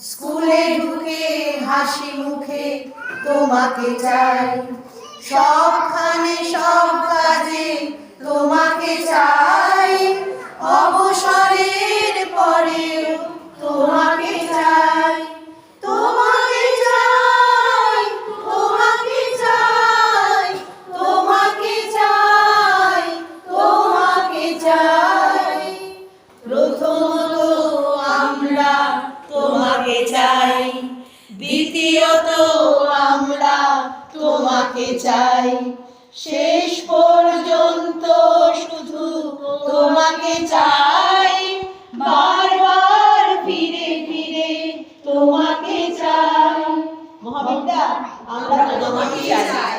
স্কুলে ঢুকে হাসি মুখে তোমাকে চাই। সবখানে দ্বিতীয়ত আমরা, তোমাকে চাই। শেষ পর্যন্ত শুধু তোমাকে চাই। বারবার ফিরে ফিরে তোমাকে চাই। আমরা তোমাকে চাই।